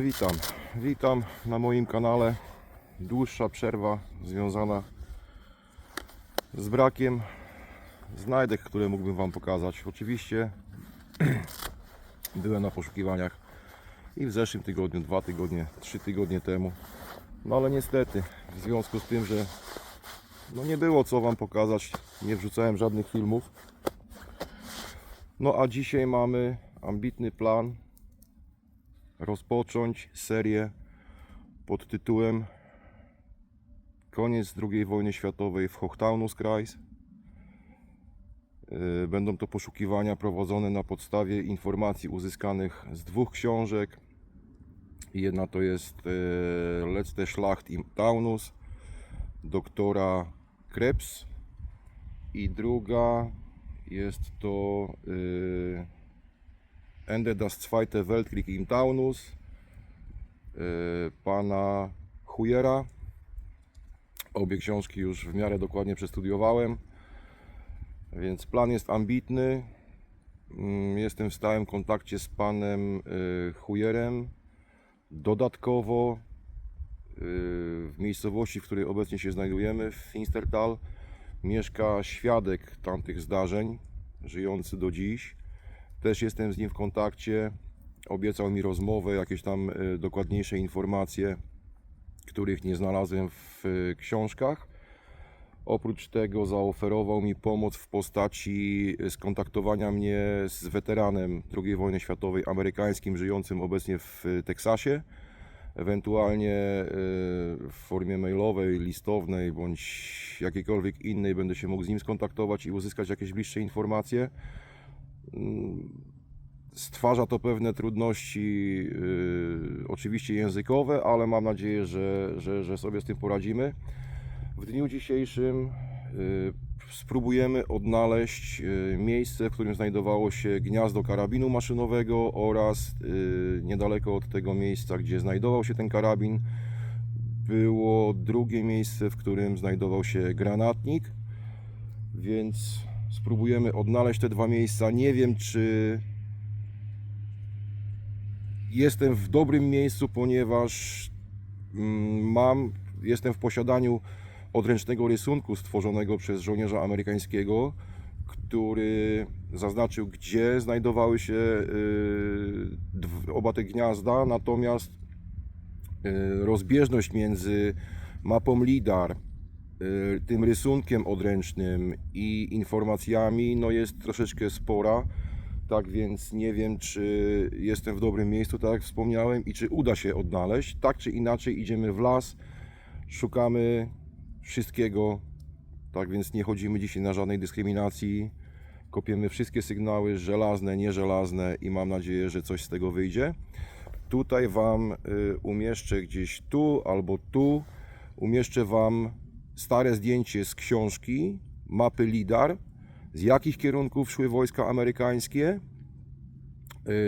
Witam, witam. Witam na moim kanale. Dłuższa przerwa związana z brakiem znajdek, które mógłbym Wam pokazać. Oczywiście byłem na poszukiwaniach i w zeszłym tygodniu, dwa tygodnie, trzy tygodnie temu. No ale niestety, w związku z tym, że no nie było co Wam pokazać, nie wrzucałem żadnych filmów. No a dzisiaj mamy ambitny plan rozpocząć serię pod tytułem Koniec II wojny światowej w Hochtaunus-Kreis. Yy, Będą to poszukiwania prowadzone na podstawie informacji uzyskanych z dwóch książek. Jedna to jest yy, Letzte Schlacht im Taunus doktora Krebs i druga jest to yy, Ende das Zweite Weltkrieg im Taunus yy, pana Huyera. Obie książki już w miarę dokładnie przestudiowałem, więc plan jest ambitny. Mm, Jestem w stałym kontakcie z panem yy, Huyerem. Dodatkowo yy, w miejscowości, w której obecnie się znajdujemy, w Finstertal, mieszka świadek tamtych zdarzeń, żyjący do dziś. Też jestem z nim w kontakcie. Obiecał mi rozmowę, jakieś tam y, dokładniejsze informacje, których nie znalazłem w y, książkach. Oprócz tego zaoferował mi pomoc w postaci y, skontaktowania mnie z weteranem II wojny światowej amerykańskim, żyjącym obecnie w Teksasie. Ewentualnie w formie mailowej, listownej bądź jakiejkolwiek innej będę się mógł z nim skontaktować i uzyskać jakieś bliższe informacje. Stwarza to pewne trudności, yy, oczywiście językowe, ale mam nadzieję, że, że, że sobie z tym poradzimy. W dniu dzisiejszym yy, spróbujemy odnaleźć yy, miejsce, w którym znajdowało się gniazdo karabinu maszynowego oraz yy, niedaleko od tego miejsca, gdzie znajdował się ten karabin, było drugie miejsce, w którym znajdował się granatnik. Więc spróbujemy odnaleźć te dwa miejsca. Nie wiem, czy jestem w dobrym miejscu, ponieważ mm, mam, jestem w posiadaniu odręcznego rysunku stworzonego przez żołnierza amerykańskiego, który zaznaczył, gdzie znajdowały się y, oba te gniazda, natomiast y, rozbieżność między mapą LIDAR, tym rysunkiem odręcznym i informacjami no jest troszeczkę spora. Tak więc nie wiem, czy jestem w dobrym miejscu, tak jak wspomniałem, i czy uda się odnaleźć. Tak czy inaczej, idziemy w las, szukamy wszystkiego. Tak więc nie chodzimy dzisiaj na żadnej dyskryminacji. Kopiemy wszystkie sygnały, żelazne, nieżelazne, i mam nadzieję, że coś z tego wyjdzie. Tutaj Wam y, umieszczę gdzieś tu albo tu. Umieszczę Wam stare zdjęcie z książki, mapy LIDAR, z jakich kierunków szły wojska amerykańskie.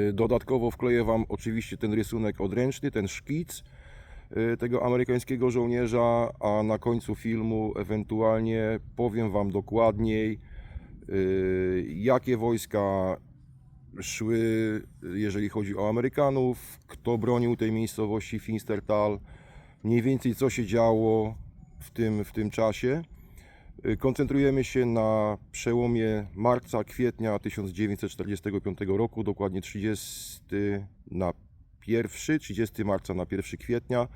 Y, Dodatkowo wkleję Wam oczywiście ten rysunek odręczny, ten szkic y, tego amerykańskiego żołnierza, a na końcu filmu ewentualnie powiem Wam dokładniej, y, jakie wojska szły, jeżeli chodzi o Amerykanów, kto bronił tej miejscowości Finstertal, mniej więcej co się działo w tym, w tym czasie. Y, Koncentrujemy się na przełomie marca, kwietnia 1945 roku, dokładnie 30 na 1, 30 marca na 1 kwietnia.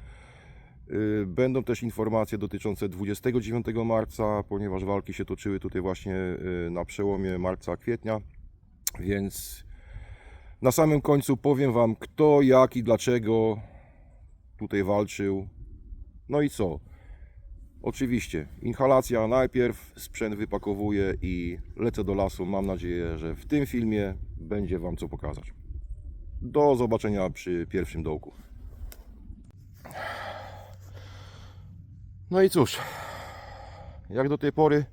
Y, Będą też informacje dotyczące 29 marca, ponieważ walki się toczyły tutaj właśnie y, na przełomie marca, kwietnia, więc na samym końcu powiem Wam kto, jak i dlaczego tutaj walczył. No i co? Oczywiście, inhalacja najpierw, sprzęt wypakowuję i lecę do lasu. Mam nadzieję, że w tym filmie będzie Wam co pokazać. Do zobaczenia przy pierwszym dołku. No i cóż, jak do tej pory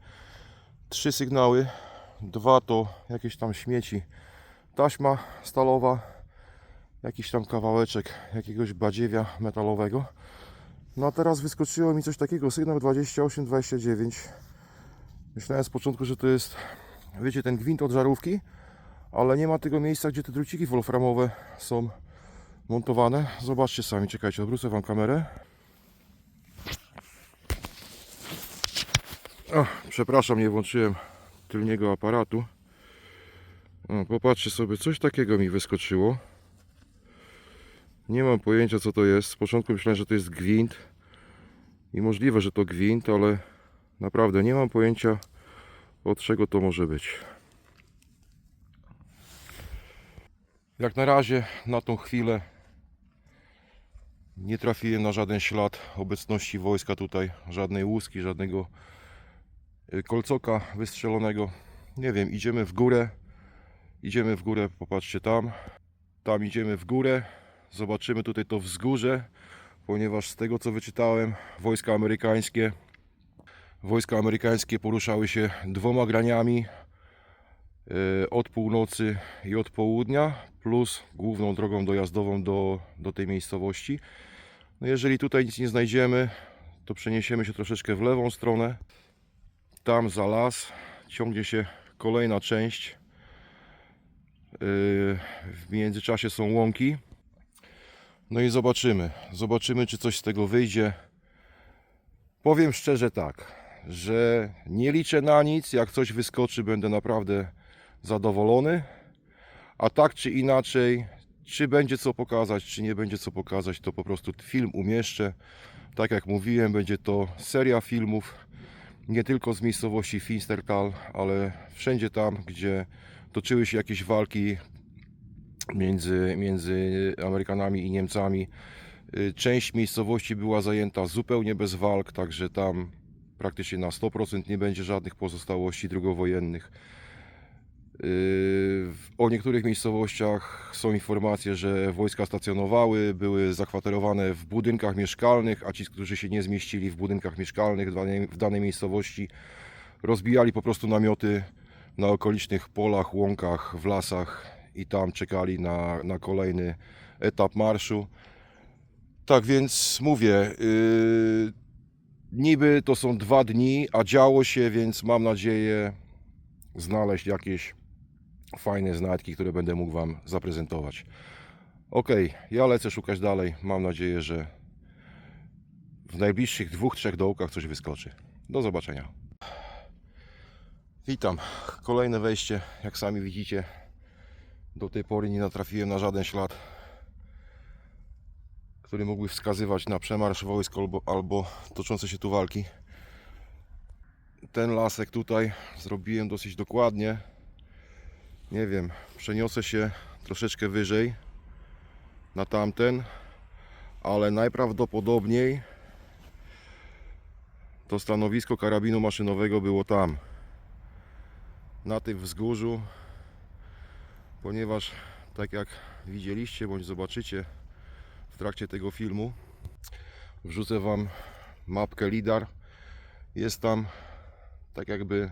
trzy sygnały. Dwa to jakieś tam śmieci, taśma stalowa, jakiś tam kawałeczek jakiegoś badziewia metalowego. No a teraz wyskoczyło mi coś takiego, sygnał 28-29. Myślałem z początku, że to jest, wiecie, ten gwint od żarówki, ale nie ma tego miejsca, gdzie te druciki wolframowe są montowane. Zobaczcie sami, czekajcie, odwrócę Wam kamerę. O, przepraszam, nie włączyłem tylniego aparatu. O, popatrzcie sobie, coś takiego mi wyskoczyło. Nie mam pojęcia co to jest. Z początku myślałem, że to jest gwint. I możliwe, że to gwint, ale naprawdę nie mam pojęcia od czego to może być. Jak na razie, na tą chwilę nie trafiłem na żaden ślad obecności wojska tutaj, żadnej łuski, żadnego y, kolcoka wystrzelonego. Nie wiem, idziemy w górę. Idziemy w górę, popatrzcie tam. Tam idziemy w górę. Zobaczymy tutaj to wzgórze, ponieważ z tego co wyczytałem, wojska amerykańskie wojska amerykańskie poruszały się dwoma graniami y, od północy i od południa, plus główną drogą dojazdową do, do tej miejscowości. No jeżeli tutaj nic nie znajdziemy, to przeniesiemy się troszeczkę w lewą stronę. Tam za las ciągnie się kolejna część. Yy, W międzyczasie są łąki. No i zobaczymy. Zobaczymy, czy coś z tego wyjdzie. Powiem szczerze tak, że nie liczę na nic. Jak coś wyskoczy, będę naprawdę zadowolony. A tak czy inaczej, czy będzie co pokazać, czy nie będzie co pokazać, to po prostu film umieszczę. Tak jak mówiłem, będzie to seria filmów nie tylko z miejscowości Finstertal, ale wszędzie tam, gdzie toczyły się jakieś walki między, między Amerykanami i Niemcami. Y, Część miejscowości była zajęta zupełnie bez walk, także tam praktycznie na 100% nie będzie żadnych pozostałości drugowojennych. Yy, O niektórych miejscowościach są informacje, że wojska stacjonowały, były zakwaterowane w budynkach mieszkalnych, a ci, którzy się nie zmieścili w budynkach mieszkalnych w danej, w danej miejscowości, rozbijali po prostu namioty na okolicznych polach, łąkach, w lasach i tam czekali na, na kolejny etap marszu. Tak więc mówię, yy, niby to są dwa dni, a działo się, więc mam nadzieję znaleźć jakieś fajne znajdki, które będę mógł Wam zaprezentować. Ok, ja lecę szukać dalej. Mam nadzieję, że w najbliższych dwóch, trzech dołkach coś wyskoczy. Do zobaczenia. Witam. Kolejne wejście. Jak sami widzicie, do tej pory nie natrafiłem na żaden ślad, który mógłby wskazywać na przemarsz wojsk albo, albo toczące się tu walki. Ten lasek tutaj zrobiłem dosyć dokładnie. Nie wiem, przeniosę się troszeczkę wyżej na tamten, ale najprawdopodobniej to stanowisko karabinu maszynowego było tam, na tym wzgórzu, ponieważ tak jak widzieliście bądź zobaczycie w trakcie tego filmu, wrzucę Wam mapkę LIDAR. Jest tam tak jakby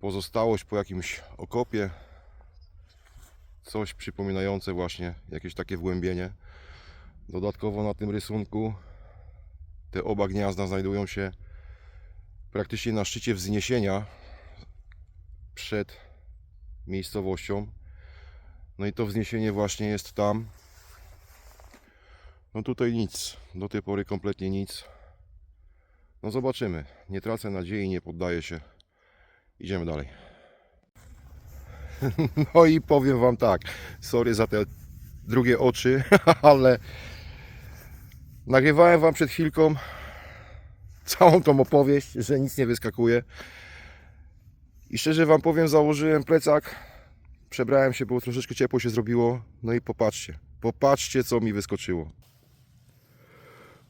pozostałość po jakimś okopie, coś przypominające właśnie jakieś takie wgłębienie. Dodatkowo na tym rysunku te oba gniazda znajdują się praktycznie na szczycie wzniesienia przed miejscowością. No i to wzniesienie właśnie jest tam. No tutaj nic, do tej pory kompletnie nic. No zobaczymy. Nie tracę nadziei, nie poddaję się. Idziemy dalej. No i powiem Wam tak. Sorry za te drugie oczy, ale nagrywałem Wam przed chwilką całą tą opowieść, że nic nie wyskakuje. I szczerze Wam powiem, założyłem plecak, przebrałem się, bo troszeczkę ciepło się zrobiło. No i popatrzcie, popatrzcie co mi wyskoczyło.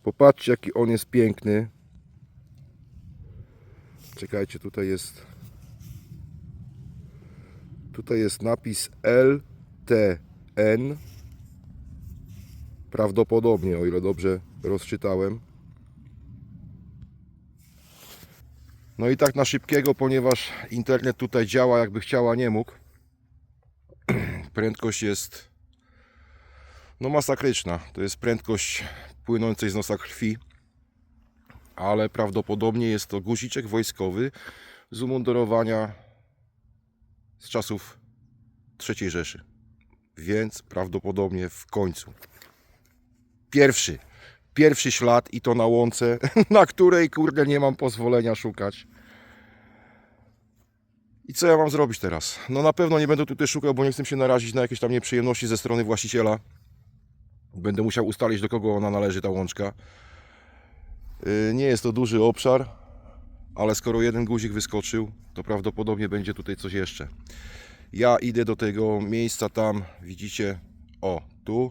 Popatrzcie jaki on jest piękny. Czekajcie, tutaj jest. Tutaj jest napis LTN. Prawdopodobnie, o ile dobrze rozczytałem. No i tak na szybkiego, ponieważ internet tutaj działa jakby chciała, nie mógł. Prędkość jest no masakryczna. To jest prędkość płynącej z nosa krwi ale prawdopodobnie jest to guziczek wojskowy z umundurowania z czasów III Rzeszy. więc prawdopodobnie w końcu. Pierwszy, pierwszy ślad i to na łące, na której kurde nie mam pozwolenia szukać. I co ja mam zrobić teraz? No na pewno nie będę tutaj szukał, bo nie chcę się narazić na jakieś tam nieprzyjemności ze strony właściciela. Będę musiał ustalić, do kogo ona należy, ta łączka. Yy, Nie jest to duży obszar, ale skoro jeden guzik wyskoczył, to prawdopodobnie będzie tutaj coś jeszcze. Ja idę do tego miejsca tam, widzicie, o, tu,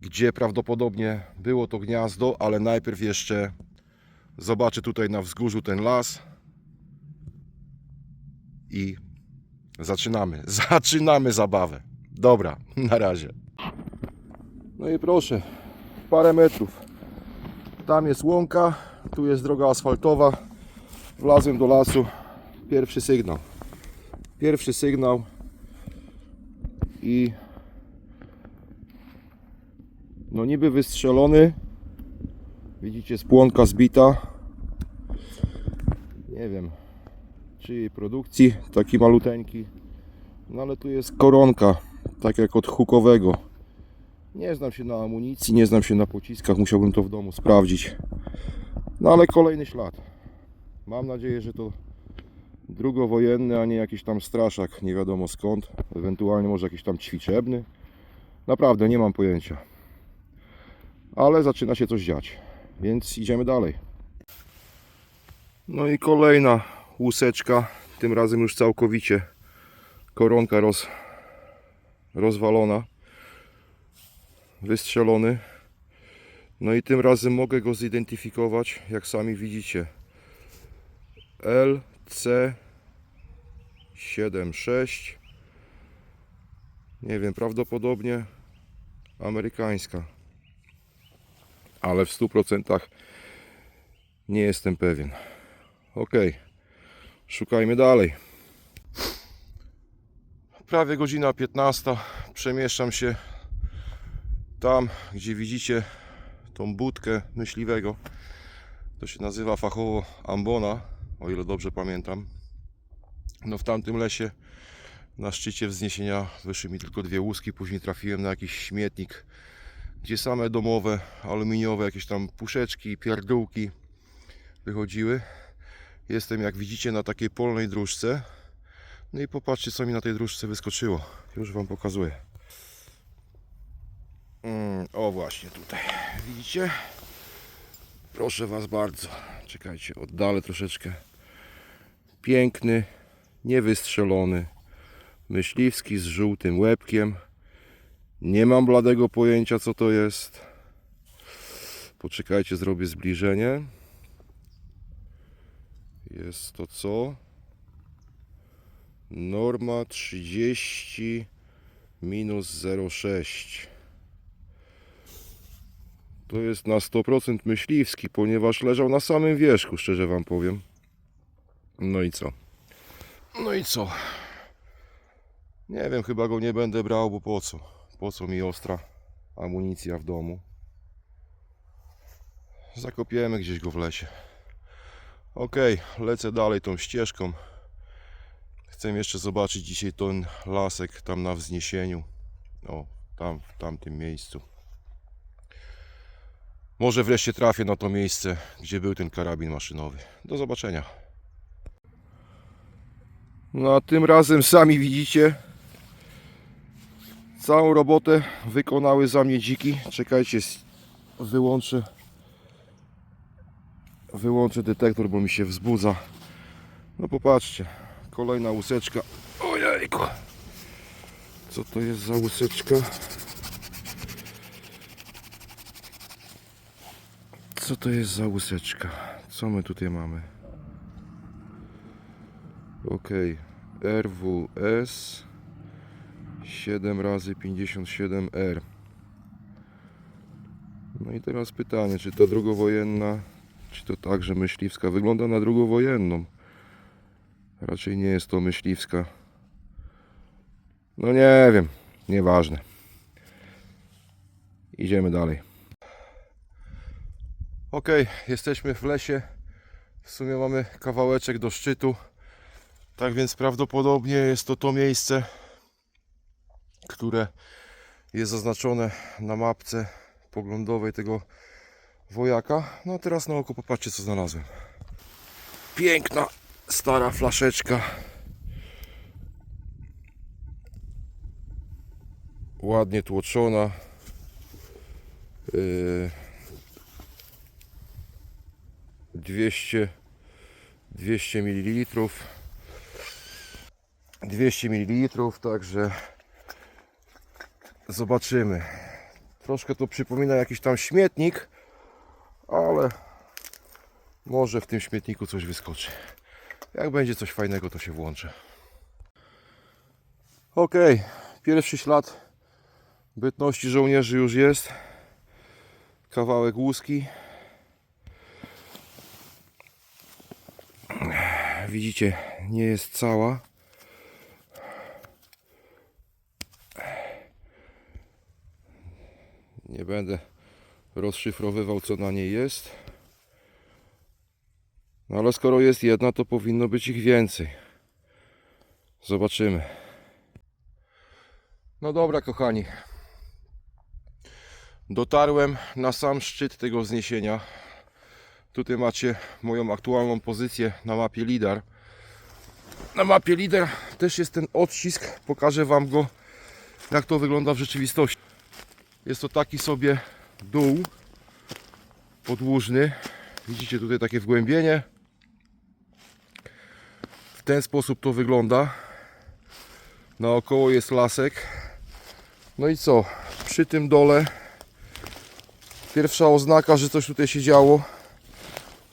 gdzie prawdopodobnie było to gniazdo, ale najpierw jeszcze zobaczę tutaj na wzgórzu ten las i zaczynamy, zaczynamy zabawę. Dobra, na razie. No i proszę, parę metrów. Tam jest łąka, tu jest droga asfaltowa. Wlazłem do lasu. Pierwszy sygnał. Pierwszy sygnał i no niby wystrzelony. Widzicie spłonka zbita. Nie wiem czyjej produkcji, taki maluteńki. No ale tu jest koronka, tak jak od hukowego. Nie znam się na amunicji, nie znam się na pociskach, musiałbym to w domu sprawdzić. No ale kolejny ślad. Mam nadzieję, że to drugowojenny, a nie jakiś tam straszak, nie wiadomo skąd. Ewentualnie może jakiś tam ćwiczebny. Naprawdę nie mam pojęcia. Ale zaczyna się coś dziać, więc idziemy dalej. No i kolejna łuseczka, tym razem już całkowicie koronka roz, rozwalona wystrzelony. No i tym razem mogę go zidentyfikować, jak sami widzicie. LC76 Nie wiem, prawdopodobnie amerykańska. Ale w 100% nie jestem pewien. Ok, szukajmy dalej. Prawie godzina 15. Przemieszczam się tam, gdzie widzicie tą budkę myśliwego, to się nazywa fachowo ambona, o ile dobrze pamiętam. No w tamtym lesie na szczycie wzniesienia wyszły mi tylko dwie łuski, później trafiłem na jakiś śmietnik, gdzie same domowe, aluminiowe, jakieś tam puszeczki, pierdółki wychodziły. Jestem, jak widzicie, na takiej polnej dróżce. No i popatrzcie, co mi na tej dróżce wyskoczyło. Już Wam pokazuję. Mm, o właśnie tutaj. Widzicie? Proszę Was bardzo. Czekajcie, oddalę troszeczkę. Piękny, niewystrzelony, myśliwski z żółtym łebkiem. Nie mam bladego pojęcia co to jest. Poczekajcie, zrobię zbliżenie. Jest to co? Norma 30 minus 0,6 to jest na 100% myśliwski, ponieważ leżał na samym wierzchu, szczerze Wam powiem. No i co? No i co? Nie wiem, chyba go nie będę brał, bo po co? Po co mi ostra amunicja w domu? Zakopiemy gdzieś go w lesie. Ok, lecę dalej tą ścieżką. Chcę jeszcze zobaczyć dzisiaj ten lasek tam na wzniesieniu. O, tam, w tamtym miejscu. Może wreszcie trafię na to miejsce, gdzie był ten karabin maszynowy. Do zobaczenia. No a tym razem sami widzicie, całą robotę wykonały za mnie dziki. Czekajcie, wyłączę wyłączę detektor, bo mi się wzbudza. No popatrzcie, kolejna łuseczka. Ojejku. Co to jest za łuseczka? Co to jest za łuseczka? Co my tutaj mamy? Ok, RWS 7 razy 57R. No i teraz pytanie, czy to drugowojenna, czy to także myśliwska? Wygląda na drugowojenną. Raczej nie jest to myśliwska. No nie wiem, nieważne. Idziemy dalej. Ok, jesteśmy w lesie. W sumie mamy kawałeczek do szczytu. Tak więc prawdopodobnie jest to to miejsce, które jest zaznaczone na mapce poglądowej tego wojaka. No a teraz na oko popatrzcie co znalazłem. Piękna stara flaszeczka. Ładnie tłoczona. Yy, 200 200 ml 200 ml także zobaczymy troszkę to przypomina jakiś tam śmietnik ale może w tym śmietniku coś wyskoczy. Jak będzie coś fajnego to się włączę. Ok pierwszy ślad bytności żołnierzy już jest. Kawałek łuski. Widzicie nie jest cała. Nie będę rozszyfrowywał co na niej jest no ale skoro jest jedna to powinno być ich więcej zobaczymy no dobra kochani dotarłem na sam szczyt tego wzniesienia Tutaj macie moją aktualną pozycję na mapie LIDAR. Na mapie LIDAR też jest ten odcisk. Pokażę Wam go, jak to wygląda w rzeczywistości. Jest to taki sobie dół podłużny. Widzicie tutaj takie wgłębienie. W ten sposób to wygląda. Naokoło jest lasek. No i co? Przy tym dole pierwsza oznaka, że coś tutaj się działo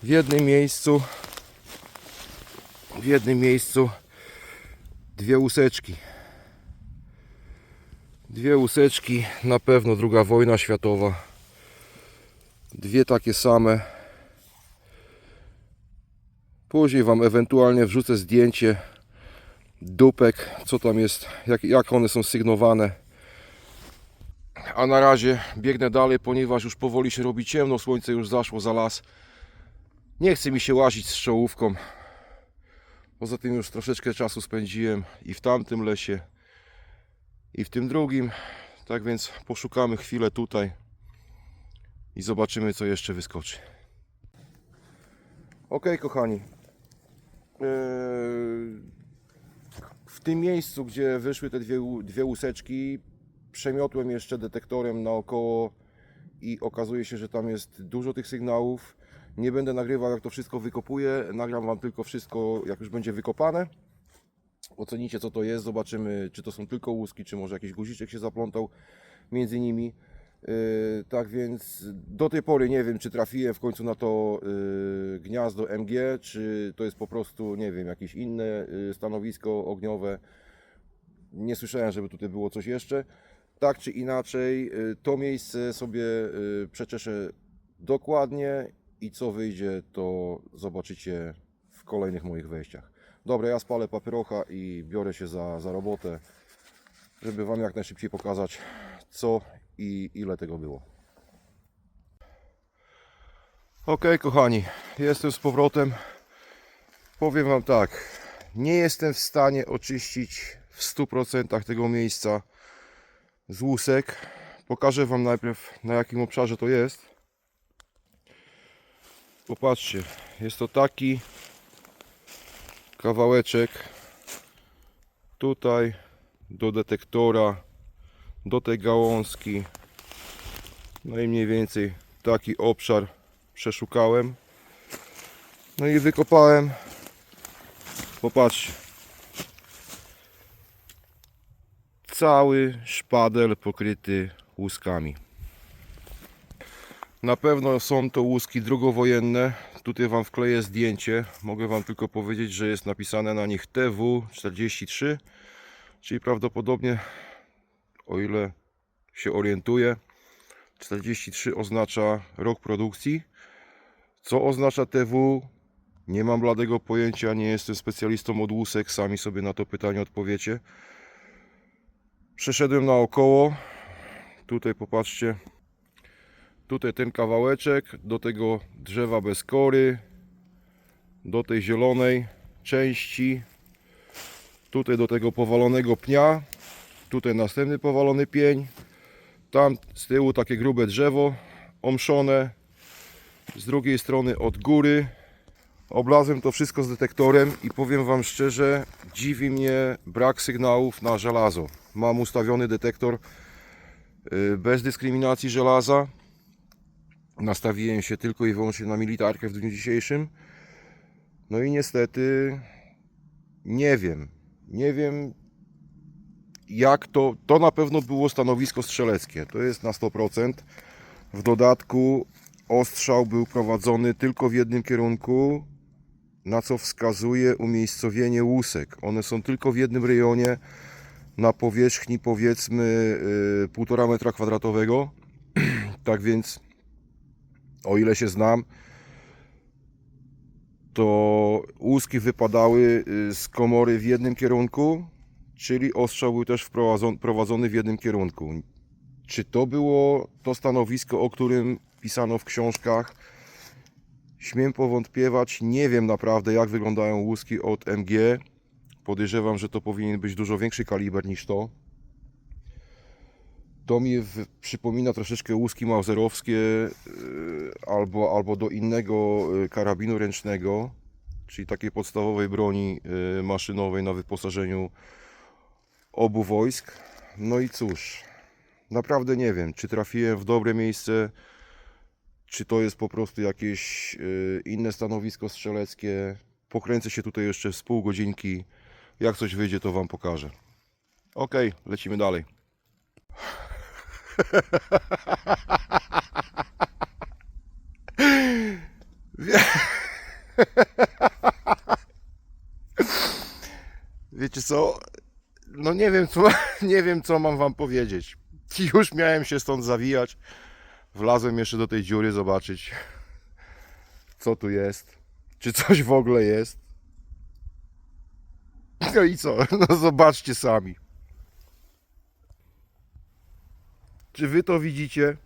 w jednym miejscu w jednym miejscu dwie łuseczki dwie łuseczki na pewno druga wojna światowa dwie takie same później wam ewentualnie wrzucę zdjęcie dupek co tam jest jak, jak one są sygnowane a na razie biegnę dalej ponieważ już powoli się robi ciemno słońce już zaszło za las nie chce mi się łazić z czołówką. Poza tym już troszeczkę czasu spędziłem i w tamtym lesie, i w tym drugim. Tak więc poszukamy chwilę tutaj i zobaczymy, co jeszcze wyskoczy. Ok, kochani. Eee, W tym miejscu, gdzie wyszły te dwie, dwie łuseczki, przemiotłem jeszcze detektorem naokoło i okazuje się, że tam jest dużo tych sygnałów. Nie będę nagrywał jak to wszystko wykopuję, nagram Wam tylko wszystko jak już będzie wykopane. Ocenicie co to jest, zobaczymy czy to są tylko łuski, czy może jakiś guziczek się zaplątał między nimi. Yy, tak więc do tej pory nie wiem czy trafiłem w końcu na to yy, gniazdo MG, czy to jest po prostu nie wiem jakieś inne yy, stanowisko ogniowe. Nie słyszałem, żeby tutaj było coś jeszcze. Tak czy inaczej, to miejsce sobie przeczeszę dokładnie i co wyjdzie, to zobaczycie w kolejnych moich wejściach. Dobra, ja spalę papierocha i biorę się za, za robotę, żeby Wam jak najszybciej pokazać, co i ile tego było. Ok, kochani, jestem z powrotem. Powiem Wam tak, nie jestem w stanie oczyścić w 100% tego miejsca z łusek. Pokażę Wam najpierw na jakim obszarze to jest. Popatrzcie, jest to taki kawałeczek tutaj do detektora, do tej gałązki. No i mniej więcej taki obszar przeszukałem. No i wykopałem. Popatrzcie. Cały szpadel pokryty łuskami. Na pewno są to łuski drugowojenne. Tutaj Wam wkleję zdjęcie. Mogę Wam tylko powiedzieć, że jest napisane na nich TW43, czyli prawdopodobnie, o ile się orientuję, 43 oznacza rok produkcji. Co oznacza TW? Nie mam bladego pojęcia, nie jestem specjalistą od łusek, sami sobie na to pytanie odpowiecie. Przeszedłem naokoło. Tutaj popatrzcie, tutaj ten kawałeczek do tego drzewa bez kory do tej zielonej części tutaj do tego powalonego pnia Tutaj następny powalony pień. Tam z tyłu takie grube drzewo omszone. Z drugiej strony od góry. Oblazłem to wszystko z detektorem i powiem Wam szczerze, dziwi mnie brak sygnałów na żelazo. Mam ustawiony detektor y, bez dyskryminacji żelaza. Nastawiłem się tylko i wyłącznie na militarkę w dniu dzisiejszym. No i niestety nie wiem. Nie wiem jak to. To na pewno było stanowisko strzeleckie. To jest na 100%. W dodatku ostrzał był prowadzony tylko w jednym kierunku, na co wskazuje umiejscowienie łusek. One są tylko w jednym rejonie na powierzchni powiedzmy y, 1,5 metra kwadratowego. tak więc o ile się znam, to łuski wypadały y, z komory w jednym kierunku, czyli ostrzał był też prowadzony w jednym kierunku. Czy to było to stanowisko, o którym pisano w książkach? Śmiem powątpiewać. Nie wiem naprawdę, jak wyglądają łuski od MG. Podejrzewam, że to powinien być dużo większy kaliber niż to. To mi przypomina troszeczkę łuski mauserowskie yy, albo, albo do innego yy, karabinu ręcznego, czyli takiej podstawowej broni yy, maszynowej na wyposażeniu obu wojsk. No i cóż, naprawdę nie wiem, czy trafiłem w dobre miejsce, czy to jest po prostu jakieś yy, inne stanowisko strzeleckie. Pokręcę się tutaj jeszcze z pół godzinki. Jak coś wyjdzie, to Wam pokażę. Ok, lecimy dalej. Wiecie co? No nie wiem co, nie wiem co mam wam powiedzieć. Już miałem się stąd zawijać. Wlazłem jeszcze do tej dziury zobaczyć co tu jest. Czy coś w ogóle jest. No i co? No zobaczcie sami. Czy wy to widzicie?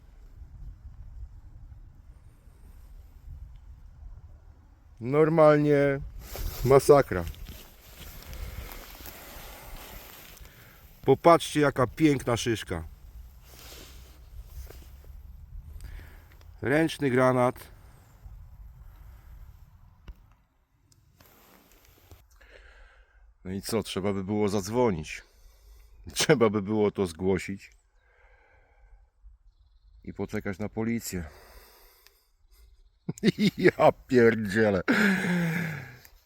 Normalnie masakra. Popatrzcie jaka piękna szyszka. Ręczny granat. No i co, trzeba by było zadzwonić. Trzeba by było to zgłosić i poczekać na policję. Ja pierdzielę.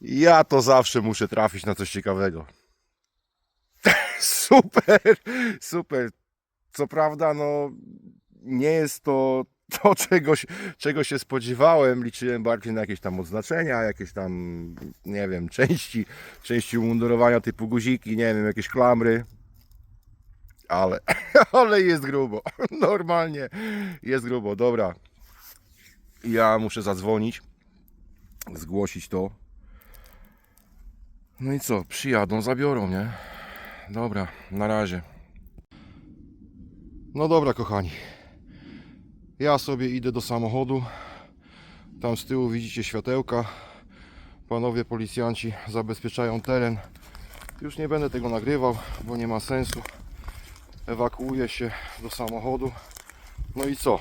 Ja to zawsze muszę trafić na coś ciekawego. Super, super. Co prawda, no nie jest to to, czego, czego się spodziewałem. Liczyłem bardziej na jakieś tam odznaczenia, jakieś tam, nie wiem, części, części umundurowania typu guziki, nie wiem, jakieś klamry. Ale, ale jest grubo. Normalnie jest grubo. Dobra. Ja muszę zadzwonić, zgłosić to. No i co? Przyjadą, zabiorą, nie? Dobra, na razie. No dobra, kochani. Ja sobie idę do samochodu. Tam z tyłu widzicie światełka. Panowie policjanci zabezpieczają teren. Już nie będę tego nagrywał, bo nie ma sensu. Ewakuuję się do samochodu. No i co?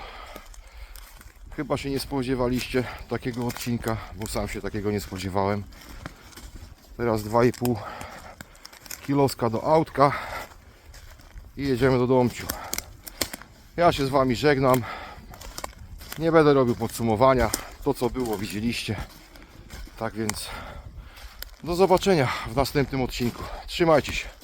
Chyba się nie spodziewaliście takiego odcinka, bo sam się takiego nie spodziewałem. Teraz 2,5 kiloska do autka i jedziemy do domciu. Ja się z Wami żegnam. Nie będę robił podsumowania. To co było widzieliście. Tak więc do zobaczenia w następnym odcinku. Trzymajcie się.